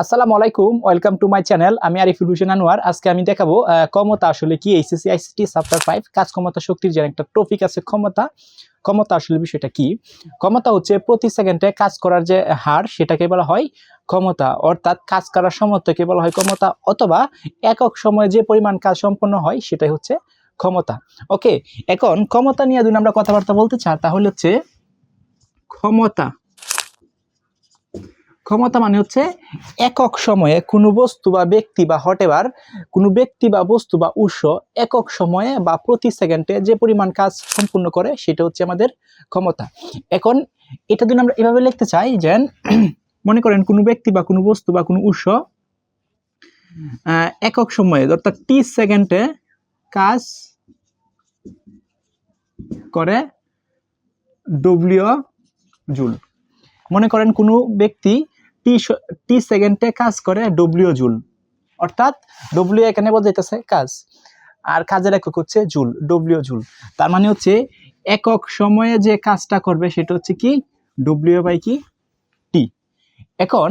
আসসালামু আলাইকুম welcome to my channel আমি আরিফুল হোসেন আনোয়ার। আজকে আমি দেখাবো ক্ষমতা আসলে কি? এইচএসসি আইসিটি চ্যাপ্টার ফাইভ কাজ ক্ষমতা, শক্তির যে একটা টপিক আছে, ক্ষমতা ক্ষমতা আসলে বিষয়টা কি? ক্ষমতা হচ্ছে প্রতি সেকেন্ডে কাজ করার যে হার, সেটাকে বলা হয় ক্ষমতা। অর্থাৎ কাজ করার সামর্থ্যকে বলা হয় ক্ষমতা, অথবা একক সময়ে যে পরিমাণ কাজ সম্পন্ন হয়, সেটাই হচ্ছে ক্ষমতা। ওকে এখন ক্ষমতা নিয়ে যদি আমরা কথাবার্তা বলতে চাই, তাহলে হচ্ছে ক্ষমতা। ক্ষমতা মানে হচ্ছে একক সময়ে কোনো বস্তু বা ব্যক্তি বা হটেবার কোনো ব্যক্তি বা বস্তু বা উৎস একক সময়ে বা প্রতি সেকেন্ডে যে পরিমাণ কাজ সম্পূর্ণ করে সেটা হচ্ছে আমাদের ক্ষমতা। এখন এটা যদি আমরা এভাবে লিখতে চাই যে মনে করেন কোনো ব্যক্তি বা কোনো বস্তু বা কোনো উৎস একক সময়ে, অর্থাৎ টি সেকেন্ডে কাজ করে ডব্লিউ জুল। মনে করেন কোনো ব্যক্তি টি টি সেকেন্ডে কাজ করে ডব্লিউ জুল। অর্থাৎ ডব্লিউ এখানে বোঝাইতেছে কাজ। আর কাজের একক হচ্ছে জুল ডব্লিউ জুল। তার মানে হচ্ছে একক সময়ে যে কাজটা করবে সেটা হচ্ছে কি? ডব্লিউ বাই কি? টি এখন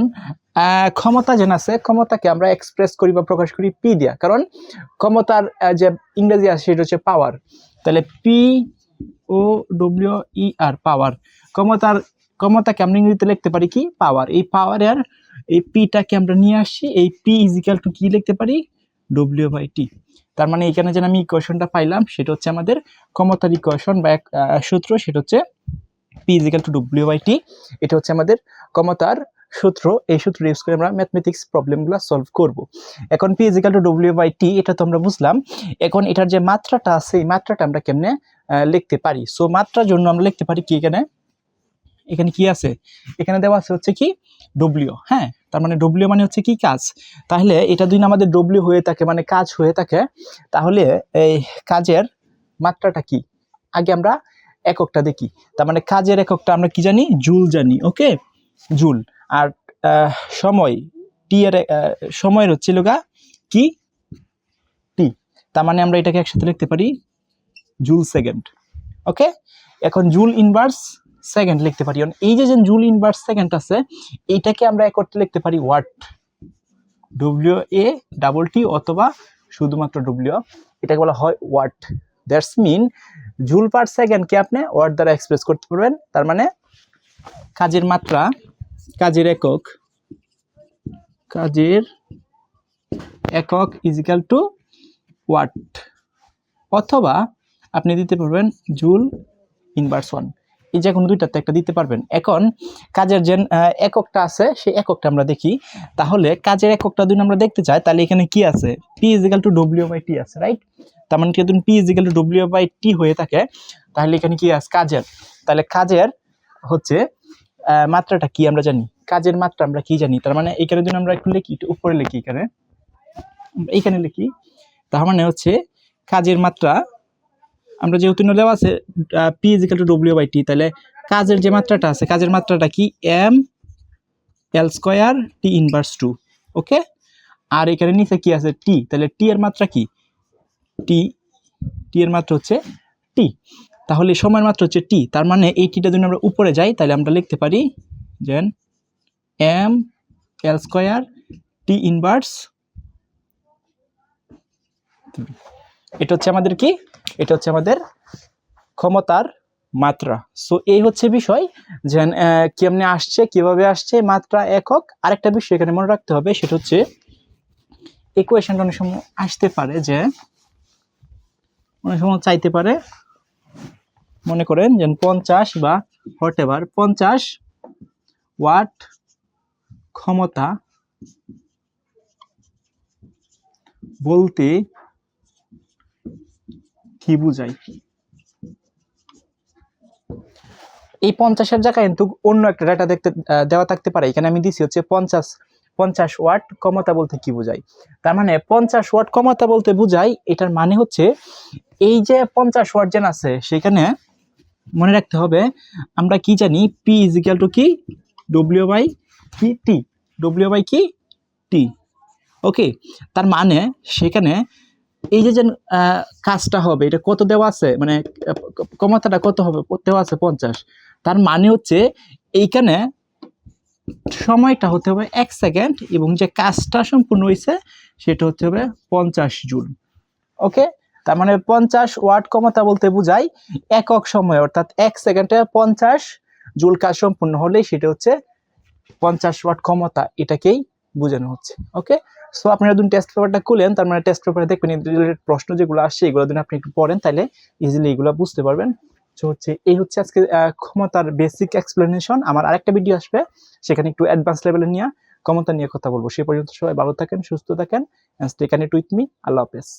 ক্ষমতা যেন আছে, ক্ষমতাকে আমরা এক্সপ্রেস করি বা প্রকাশ করি পি দিয়া। কারণ ক্ষমতার যে ইংরেজি আছে সেটা হচ্ছে পাওয়ার তাহলে পি ও ডব্লিউ ই আর পাওয়ার ক্ষমতার ক্ষমতাকে আমরা ইংরেজিতে লিখতে পারি কি? পাওয়ার এই পাওয়ারের এই পিটাকে আমরা নিয়ে আসছি, এই পি ইজিক্যাল টু কি লিখতে পারি? ডব্লিউ বাই টি তার মানে এখানে যেন আমি ইকুয়েশনটা পাইলাম, সেটা হচ্ছে আমাদের ক্ষমতার ইকুয়েশন বা এক সূত্র, সেটা হচ্ছে P equal to W by T এটা হচ্ছে আমাদের ক্ষমতার সূত্র। এই সূত্র ইউজ করে আমরা ম্যাথমেটিক্স প্রবলেমগুলো সলভ করব। এখন P equal to W by T এটা তো আমরা বুঝলাম। এখন এটার যে মাত্রাটা আছে, এই মাত্রাটা আমরা কেমনে লিখতে পারি? সো মাত্রার জন্য আমরা লিখতে পারি কি এখানে? এখানে কি আছে? এখানে দেওয়া আছে হচ্ছে কি? ডব্লিউ হ্যাঁ? তার মানে ডব্লিউ মানে হচ্ছে কি কাজ? তাহলে এটা যদি আমাদের ডব্লিউ হয়ে থাকে মানে কাজ হয়ে থাকে, তাহলে এই কাজের মাত্রাটা কি? আগে আমরা এককটা দেখি। তার মানে কাজের এককটা আমরা কি জানি? জুল জানি, ওকে? জুল। আর সময় টি এর সময়ের হচ্ছে লোগা কি? টি তার মানে আমরা এটাকে একসাথে লিখতে পারি জুল সেকেন্ড, ওকে? এখন জুল ইনভার্স সেকেন্ড লিখতে পারি। এই যে যে জুল ইনভার্স সেকেন্ড আছে এইটাকে আমরা এক লিখতে পারি watt W A double T অথবা শুধুমাত্র ডব্লিউ এটাকে বলা হয় watt that's mean joule per সেকেন্ডকে আপনি ওয়াট দ্বারা এক্সপ্রেস করতে পারবেন, তার মানে কাজের মাত্রা, কাজের একক কাজের একক ইজিক্যাল টু ওয়াট অথবা আপনি দিতে পারবেন জুল ইনভার্স ওয়ান এই যে কোনো দুইটাতে একটা দিতে পারবেন। এখন কাজের যে এককটা আছে, সেই এককটা আমরা দেখি। তাহলে কাজের এককটা যদি আমরা দেখতে চাই, তাহলে এখানে কি আছে? P equal to W by T আছে রাইট তার মানে যদি P equal to W by T হয়ে থাকে, তাহলে এখানে কি আছে? কাজের। তাহলে কাজের হচ্ছে মাত্রাটা কি আমরা জানি? কাজের মাত্রা আমরা কি জানি? তার মানে এখানে যদি আমরা একটু লিখি, একটু উপরে লিখি এখানে। এইখানে লিখি। তার মানে হচ্ছে, কাজের মাত্রা আমরা যেহেতু দেওয়া আছে P equal to W by T তাহলে কাজের যে মাত্রাটা আছে, কাজের মাত্রাটা কি? M L square T inverse two okay আর এখানে নিচে কি আছে? টি তাহলে টি এর মাত্রা কি? টি টি এর মাত্রা হচ্ছে টি তাহলে সময়ের মাত্রা হচ্ছে টি তার মানে এই টিটা যদি আমরা উপরে যাই, তাহলে আমরা লিখতে পারি যে M L square T inverse এটা হচ্ছে আমাদের কি? এটা হচ্ছে আমাদের ক্ষমতার মাত্রা। সো এই হচ্ছে বিষয়, যে কেমনে আসছে, কীভাবে আসছে, মাত্রা একক। আরেকটা বিষয় এখানে মনে রাখতে হবে, সেটা হচ্ছে ইকুয়েশনটা অনেক সময় আসতে পারে, যে, অনেক সময় চাইতে পারে, মনে করেন যে, পঞ্চাশ বা হোয়াট এভার পঞ্চাশ ওয়াট ক্ষমতা বলতে কি বুঝায় এই পঞ্চাশের জায়গায় কিন্তু অন্য একটা ডাটা দেখতে দেওয়া থাকতে পারে। এখানে আমি দিছি হচ্ছে পঞ্চাশ পঞ্চাশ ওয়াট ক্ষমতা বলতে কি বোঝায় তার মানে পঞ্চাশ ওয়াট ক্ষমতা বলতে বোঝায় এটার মানে হচ্ছে এই যে পঞ্চাশ ওয়াট যেন আছে, সেখানে মনে রাখতে হবে, আমরা কি জানি পি ইজিক্যাল টু কি? ডব্লিউ বাই কি? টি ডব্লিউ বাই কি? টি ওকে তার মানে সেখানে এই যে যে কাজটা হবে, এটা কত দেওয়া আছে? মানে ক্ষমতাটা কত হবে, দেওয়া আছে পঞ্চাশ। তার মানে হচ্ছে, এইখানে সময়টা হতে হবে এক সেকেন্ড এবং যে কাজটা সম্পূর্ণ হয়েছে, সেটা হতে হবে পঞ্চাশ জুল। ওকে? তার মানে পঞ্চাশ ওয়াট ক্ষমতা বলতে বোঝায় একক সময়, অর্থাৎ এক সেকেন্ডে পঞ্চাশ জুল কাজ সম্পূর্ণ হলেই সেটা হচ্ছে পঞ্চাশ ওয়াট ক্ষমতা। এটাকেই বোঝানো হচ্ছে ওকে সো আপনি যখন টেস্ট পেপারটা খুলেন, তার মানে টেস্ট পেপারে দেখবেন রিলেটেড প্রশ্ন যেগুলো আসছে, এগুলো যদি আপনি একটু পড়েন, তাহলে ইজিলি এগুলো বুঝতে পারবেন। তো হচ্ছে এই হচ্ছে আজকে ক্ষমতার বেসিক এক্সপ্লেনেশন আমার আরেকটা ভিডিও আসবে, সেখানে একটু অ্যাডভান্স লেভেলে নিয়ে ক্ষমতা নিয়ে কথা বলব। সে পর্যন্ত সবাই ভালো থাকেন, সুস্থ থাকেন স্টে কানেক্ট উইথ মি আল্লাহ হাফেজ।